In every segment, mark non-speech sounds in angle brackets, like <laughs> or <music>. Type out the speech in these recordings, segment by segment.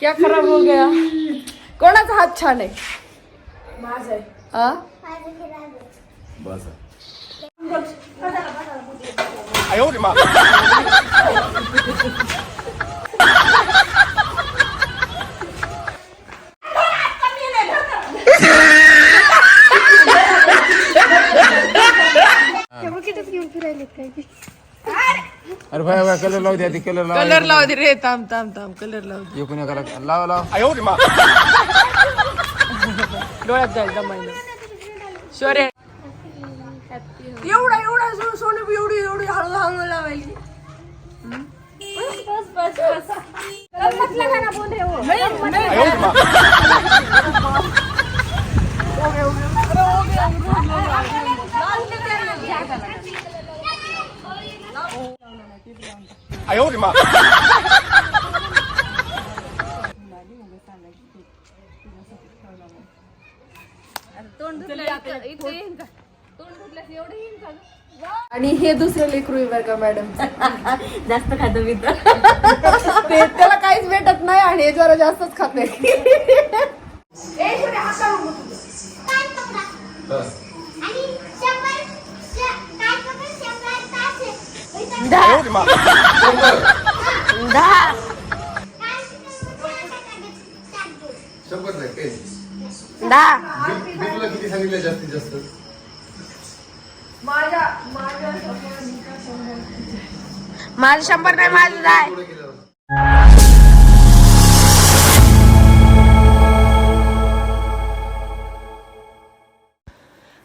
क्या खराब हो गया? कोणाचा हात छान आहे? हा बस. अरे भाई भाई कलर लावू द्या ते कलर लावा कलर लाव दे रे ताम ताम ताम कलर लाव दे. लाव एकाला लावा मा <laughs> डोळ्यात जाईल दमायला शोरे. एवढा एवढा सो- सोनं एवढी एवढी हळू हळू लावायची. बस बस बस गम्मत लगा ना बोल रहे हो. गम्मत लगा. Okay, okay. अरे, ओके, ओके. 哎呦我的妈！ आणि हे दुसरं लेकरू आहे बरं का मॅडम जास्त खातो मी तर ते त्याला काहीच भेटत नाही आणि हे जरा जास्तच खाते आणि सांगितलं जास्तीत जास्त? माझ्या माझ्या माझं शंभर नाही माझं केलं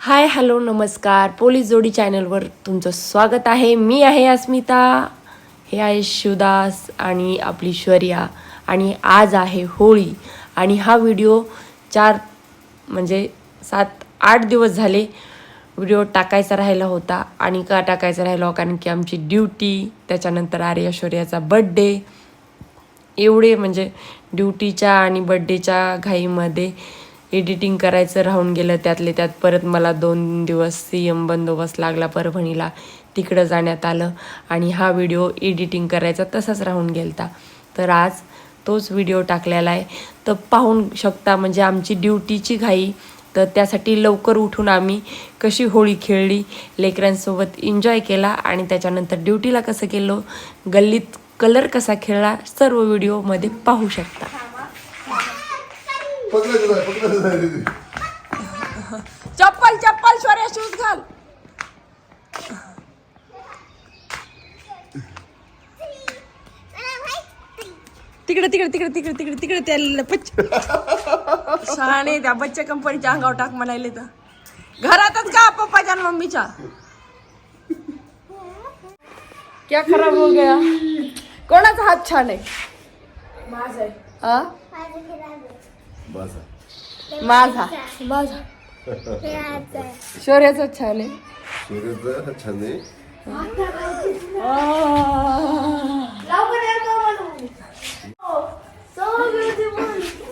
हाय हॅलो नमस्कार. पोलीस जोडी चॅनलवर तुमचं स्वागत आहे. मी आहे अस्मिता. हे आहे शिवदास आणि आपली शौर्या. आणि आज आहे होळी. आणि हा व्हिडिओ चार म्हणजे सात आठ दिवस झाले व्हिडिओ टाकायचा राहिला होता आणि का टाकायचा राहिला कारण की आमची ड्युटी त्याच्यानंतर आर्या शौर्याचा बड्डे एवढे म्हणजे ड्युटीच्या आणि बड्डेच्या घाईमध्ये एडिटिंग करायचं राहून गेलं त्यातले त्यात. परत मला दोन दिवस सी एम बंदोबस्त लागला परभणीला. तिकडं जाण्यात आलं आणि हा व्हिडिओ एडिटिंग करायचा तसाच राहून गेलता. तर आज तोच व्हिडिओ टाकलेला आहे. तर पाहून शकता म्हणजे आमची ड्युटीची घाई तर त्यासाठी लवकर उठून आम्ही कशी होळी खेळली लेकरांसोबत एन्जॉय केला आणि त्याच्यानंतर ड्युटीला कसं केलं गल्लीत कलर कसा खेळला सर्व व्हिडिओमध्ये पाहू शकता. चप्पल चप्पल शौर्य शूज घाल तिकडे तिकडे तिकडे तिकडे तिकडे तिकडे त्या बच्चे शहाणे त्या बच्चे कंपनीच्या अंगावर टाक म्हणायले तर घरातच का पप्पाच्या मम्मीच्या? क्या खराब हो गया? कोणाचा हात छान आहे? माझा? माझं. शौर्याचा छान आहे. सूर्याचं छान आहे लवकर येतो म्हणून. हो. So beautiful.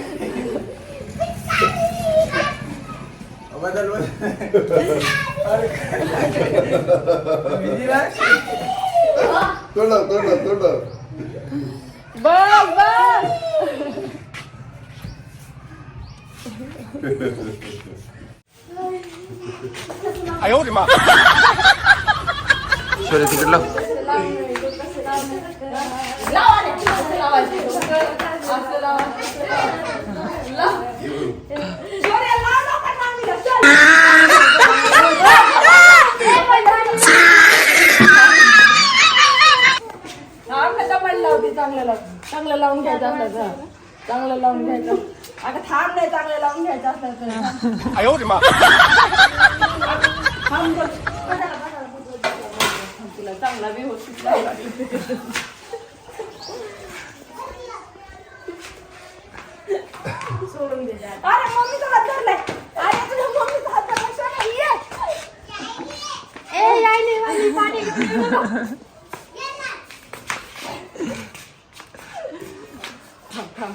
बदल बदल तोड़ लो तोड़ लो बस बस आयो रे मां şöyle bir laf. Selam. चांगलं चांगलं लावून घ्यायचं असलं चांगलं लावून घ्यायचं. आता थांब नाही चांगलं लावून घ्यायचं असलं तुला चांगला व्यवस्थित लावला. सोडून दे. अरे मम्मीचा हात धरलाय. अरे तुझ्या मम्मीचा हात धरलाय <laughs>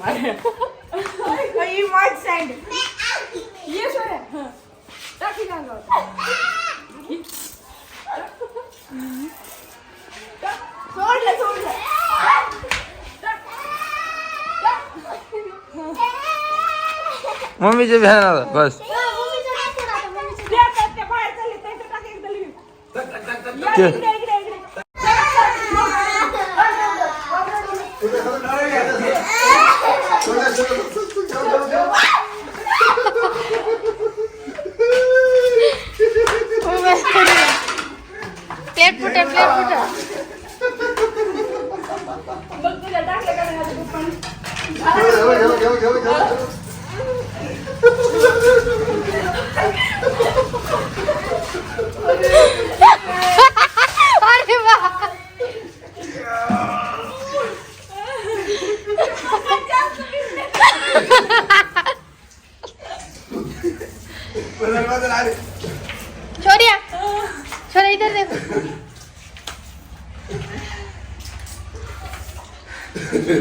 मम्मीचे भ्यान बस. बाहेर चालले त्यांचं टाक एकदा लिहून. या इकडे, इकडे, इकडे. प्लेट फुटे प्लेट फुटे बघ तुझ्या टाकलं का नाही आता पप्पांनी? अरे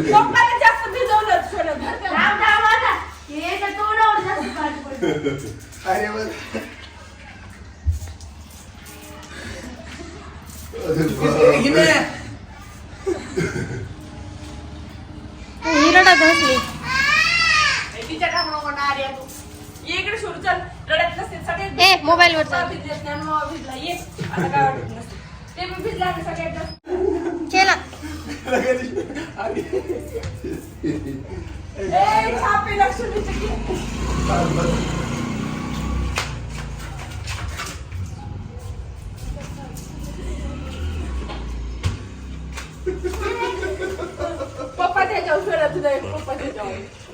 पप्पाला जास्त भिजवलं सोडलं. थांब, थांब आता. हे तर तोंडावर जास्त पाणी पडलं. अरे बस हिरडा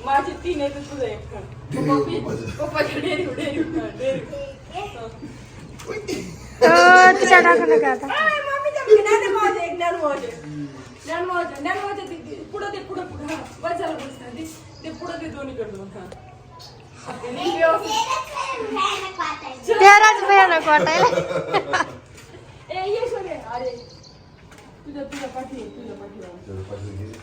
माझी तीन आहे तर तुझा एक आता. ज्ञानोबाचे. ज्ञानोबाचे, ज्ञानोबाचे ते- ते पुढं ते पुढं पुढं. बस झालं बस. ते- पुढं ते दोन्ही कडून हा. तेराच भयानक वाटायला. ए ये अरे तुझ्या तुझ्या पाठी तुझ्या पाठी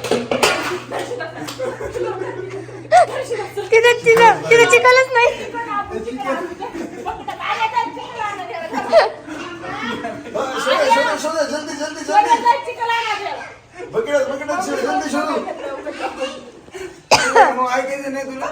तिथे तिथं तिथे चिकलच नाही. जल्दी जल्दी जल्दी बघितलं बघितलं शोध, जल्दी शोधू मग ऐकायचं नाही तुला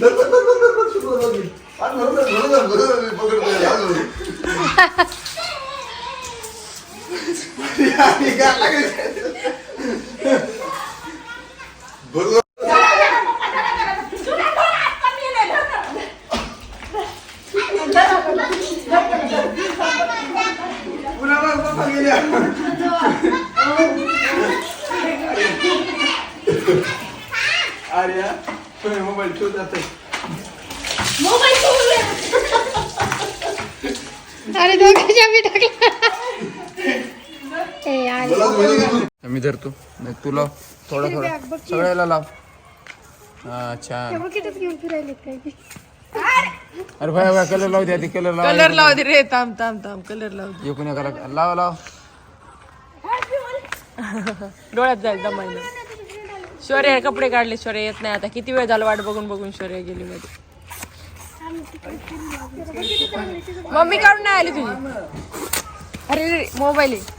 धर, धर, धर, धर, धर, धर, शोधू भाई. आणि धर, धर, धर, धर, धर, धर, पकडतोय, आज. आणि काय लागायचं? बरोबर पुन्हा बघ, पप्पा गेल्या अरे हा, तुम्ही मोबाईल ठेवत जातोय अरे दोघांच्या मी टाकला ए अरे मी धरतो. नाही तुला थोडा थोडा. सगळ्याला लाव. अच्छा अरे भाई भाई कलर लावू द्या ते कलर लाव कलर लाव दे रे थांब थांब थांब कलर लाव दे. एकूण एकाला लाव लाव. डोळ्यात जाईल दमायला शौर्य कपडे काढले शौर्य येत नाही आता. किती वेळ झाला वाट बघून बघून शौर्य गेली मध्ये. मम्मी काढून नाही आली तुझी. अरे रे मोबाईल आहे.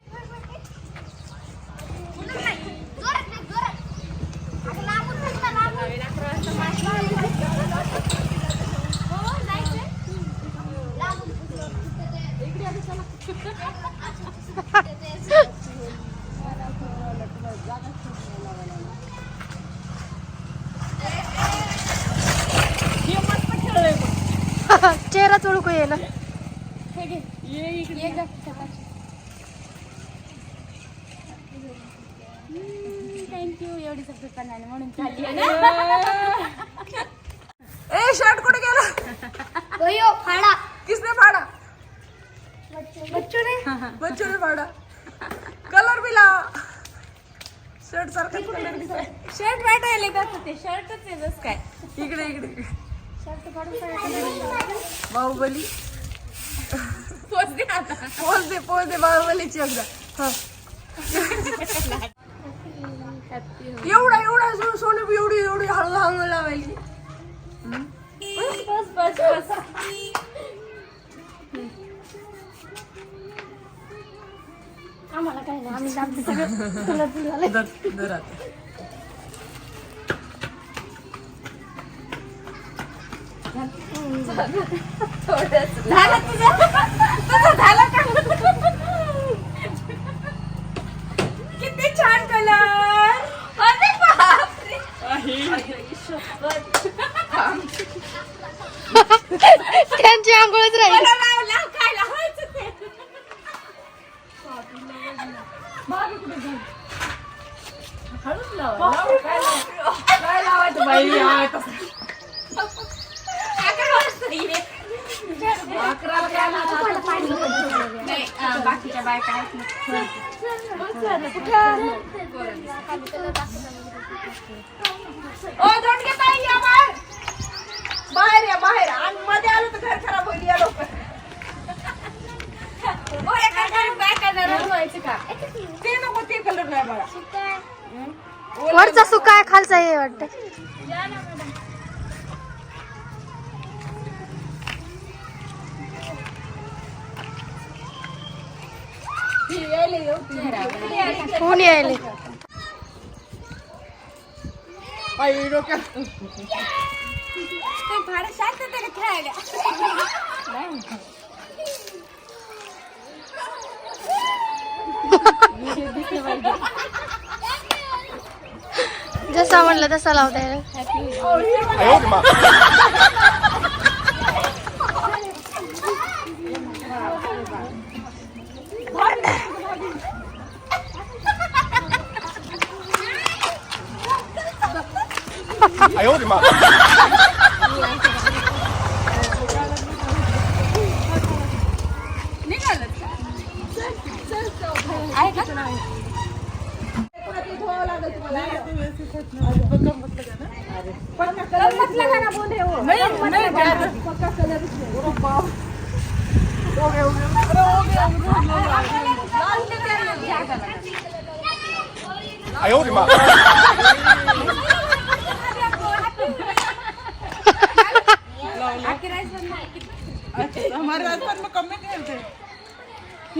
ना थँक्यू एवढी सगळी म्हणून <laughs> ए शर्ट कुठे गेला? ओयो फाडा. किसने फाड़ा? बच्चू ने बच्चों ने फाड़ा कलर भी ला शर्ट सारखा कलर दिसाय शर्ट वाटायला का ते शर्टच आहे जस काय. इकडे इकडे. बाहुबली. पोच दे पोच दे पोच दे बाहुबलीची एकदा. हा. एवढा एवढा सोनं एवढी एवढी हळू हळू लावायची बस बस बस बस आम्हाला काय नाही आम्ही आमचं सगळं <laughs> दर झालं तुझं तुझं झालं का किती छान कलर अरे बापरे त्यांची आंघोळच राहील मला लाव काय लावायचं ते हळूच लावा, लाव, काय लाव. काय लावायचं बाई हा, तसं. बाकीच्या बायका आहेत ना. ओ दोंडके ताई या बाहेर. बाहेर या बाहेर. आणि मध्ये आलो तर घर खराब होईल या लोक ओ, एका घरात बायका जरा धुवायचं का? ते नको ते कलर नाही बघा वरचा सुका आहे खालचा हे वाटतं. कोण यायले? आई खेळायला. जसा म्हणलं तसा लावता येईल. 哎呦我的妈！ 哎呦我的妈！ हमारे आसपास में कम में खेलते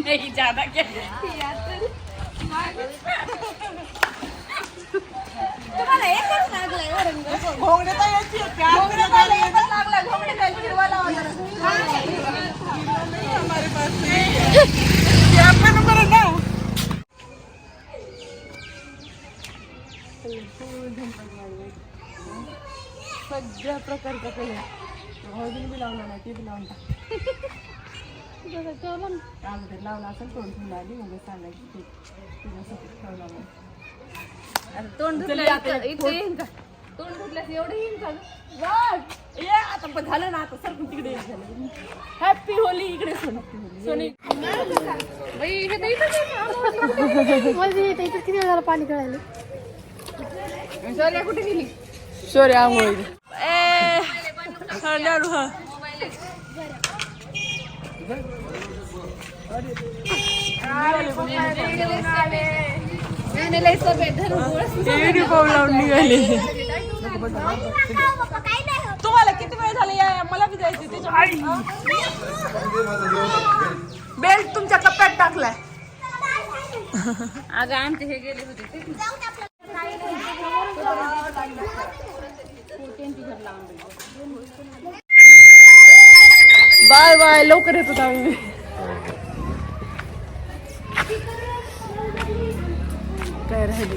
नहीं, ज्यादा खेळ. तुम्हाला एकच लागलंय हो रंग. घोंगडे तर याची होती. आज तिला गाडी एकच लागला घोंगडे काय फिरवा लावा जरा. हमारे पास नहीं. ये आपका नंबर है ना सगळ्या प्रकारचा कलर हळदीने बी लावला नाही ते बी लावून टाक अगोदर लावला असेल तोंड ठेवून आली सांगायची ते तुझ्यासाठी ठेवला तोंड धुतलं इथं- येईन का? तोंड धुतल्यास एवढं येईन का बघ, ये आता पण झालं ना आता सरकून तिकडे झालं हॅपी होली इकडे सोनी सोनी बाई, हे तर इथं इथं किती झालं पाणी कळायला शौर्या कुठे गेली शौर्य आंघोळी ए लावून तुम्हाला किती वेळ झाला या मला बी जायचं त्याच्या बेल्ट तुमच्या कप्प्यात टाकलाय. अगं आमचे हे गेले होते बाय बाय लवकर येतो आम्ही काय राहिले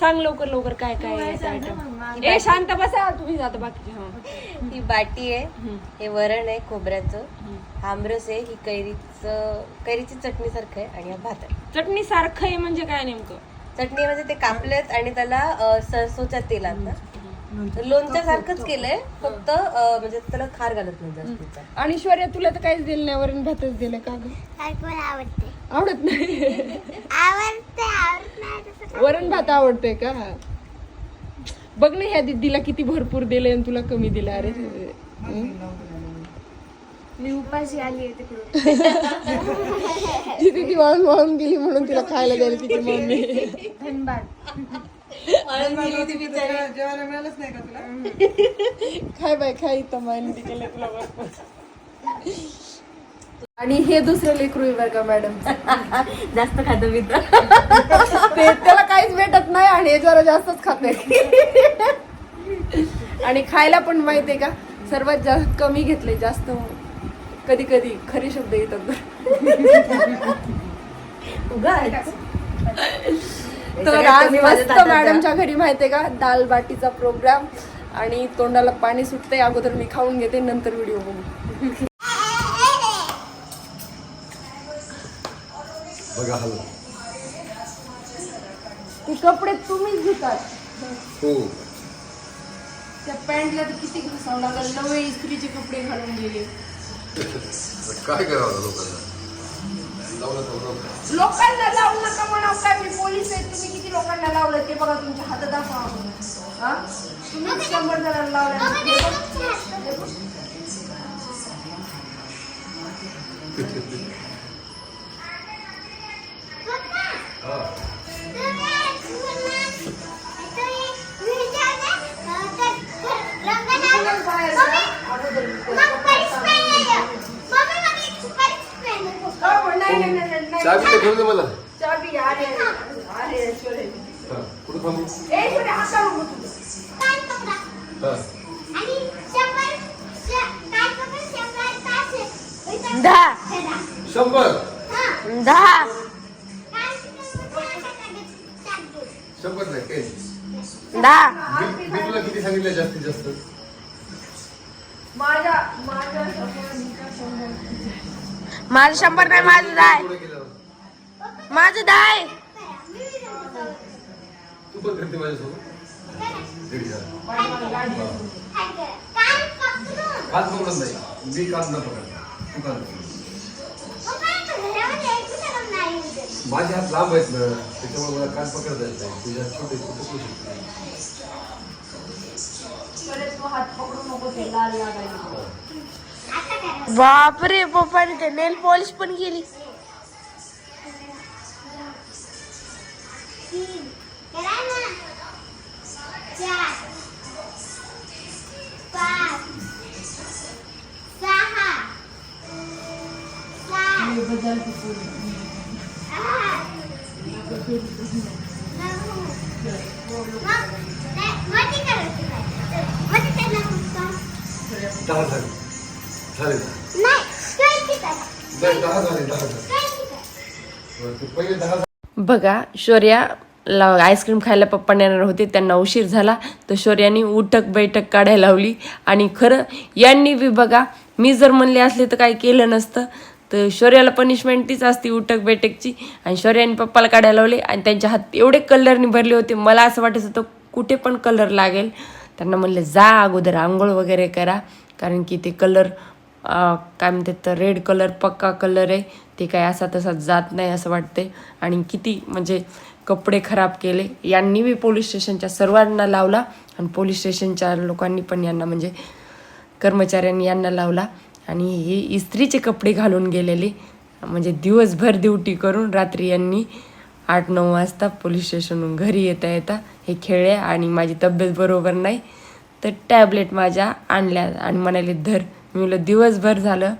सांग लवकर लवकर काय काय. ए शांत बसा तुम्ही जाता बाकीचे हा. ही बाटी आहे हे वरण आहे खोबऱ्याचं. आमरस आहे ही कैरीचं कैरीची चटणी सारखं आहे आणि हा भात आहे. चटणी सारखं आहे म्हणजे काय नेमकं? चटणी म्हणजे ते कापलेत आणि त्याला सरसोच्या तेलात ना. लोणच्या सारखंच केलंय फक्त अ, म्हणजे त्याला खार घालत नाही जास्तीचा आणि ऐश्वर्या तुला तर काहीच दिलं नाही वरण भातच दिलं का ग? मला आवडते. आवडत नाही? आवडते आवडत नाही तसं वरण भात आवडतंय का? बघ ना ह्या दीदीला किती भरपूर दिले आणि तुला कमी दिलं अरे मी उपाशी आली आहे तिकडून. <laughs> ती दीदी वाळून वाळून गेली म्हणून तिला खायला द्यायला तिची मम्मी. धनबाद खाय बाय खाय इथं माहिती केलं तुला भरपूर आणि हे दुसरं लेकरू आहे बरं का मॅडम? जास्त खातं मी ते त्याला काहीच भेटत नाही आणि हे जरा जास्तच खाते आणि खायला पण माहितीये का सर्वात जास्त कमी घेतले जास्त कधी कधी खरे शब्द येतात तर आज मस्त मॅडमच्या घरी माहितीये का? दाल बाटीचा प्रोग्राम आणि तोंडाला पाणी सुटते अगोदर मी खाऊन घेते नंतर व्हिडिओ बघू. बघा हॅलो ते कपडे तुम्हीच घेतात हो. त्या पॅन्टला तर किती घासावं लागल. नवे इस्त्रीचे कपडे घालून गेले. काय करावं लोकांना. लोकांना लावू नका म्हणाव काय? मी पोलीस आहे तुम्ही किती लोकांना लावलं ते बघा तुमच्या हातात दाखवा. हा? तुम्ही शंभर जणांना लावलं चाबी तर घेऊन दे मला? चाबी आले आले ऐश्वर्या. हा, कुठं थांबू? ए, ऐश्वर्या, हात काढू नको तुझं. हा. शंभर. शंभर नाही काही तुला किती सांगितलं जास्तीत जास्त? माझ्या माझ्या माझं शंभर नाही माझं केलं. माझं दाय. तू पण करते माझ्यासोबत? मी. माझे हात लांब आहेत ना त्याच्यामुळे मला काच पकडता येत नाही. तुझ्या छोटे तू पकडू शकते बापरे पप्पाने ते नेल पॉलिश पण केली. बघा शौर्या ला आईस्क्रीम खायला पप्पा येणार होते त्यांना उशीर झाला. तर शौर्यानी उठक बैठक काढायला लावली. आणि खरं यांनी बी बघा मी जर म्हणले असले तर काही केलं नसतं. तर शौर्याला पनिशमेंट तीच असती उठक बैठकची. आणि शौर्याने पप्पाला काढायला लावले. आणि त्यांच्या हात एवढे कलरनी भरले होते. मला असं वाटत होतं कुठे पण कलर लागेल. त्यांना म्हणलं जा अगोदर आंघोळ वगैरे करा. कारण की ते कलर काय म्हणतात तर रेड कलर पक्का कलर आहे. ते काय असा तसा जात नाही असं वाटते आणि किती म्हणजे कपडे खराब केले. यांनी बी पोलीस स्टेशनच्या सर्वांना लावला आणि पोलीस स्टेशनच्या लोकांनी पण यांना म्हणजे कर्मचाऱ्यांनी यांना लावला. आणि हे इस्त्रीचे कपडे घालून गेलेले. म्हणजे दिवसभर ड्युटी करून रात्री यांनी आठ नऊ वाजता पोलीस स्टेशनहून घरी येता येता हे खेळले आणि माझी तब्येत बरोबर नाही. तर टॅबलेट माझ्या आणल्या आणि म्हणाले धर. मी दिवसभर झालं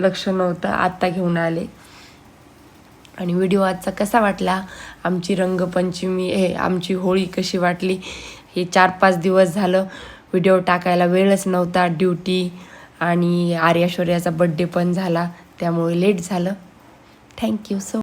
लक्ष नव्हतं आत्ता घेऊन आले. आणि व्हिडिओ आजचा कसा वाटला? आमची रंगपंचमी हे आमची होळी कशी वाटली? हे चार पाच दिवस झालं. व्हिडिओ टाकायला वेळच नव्हता ड्युटी आणि आर्याश्वर्याचा बड्डे पण झाला. त्यामुळे लेट झालं. Thank you so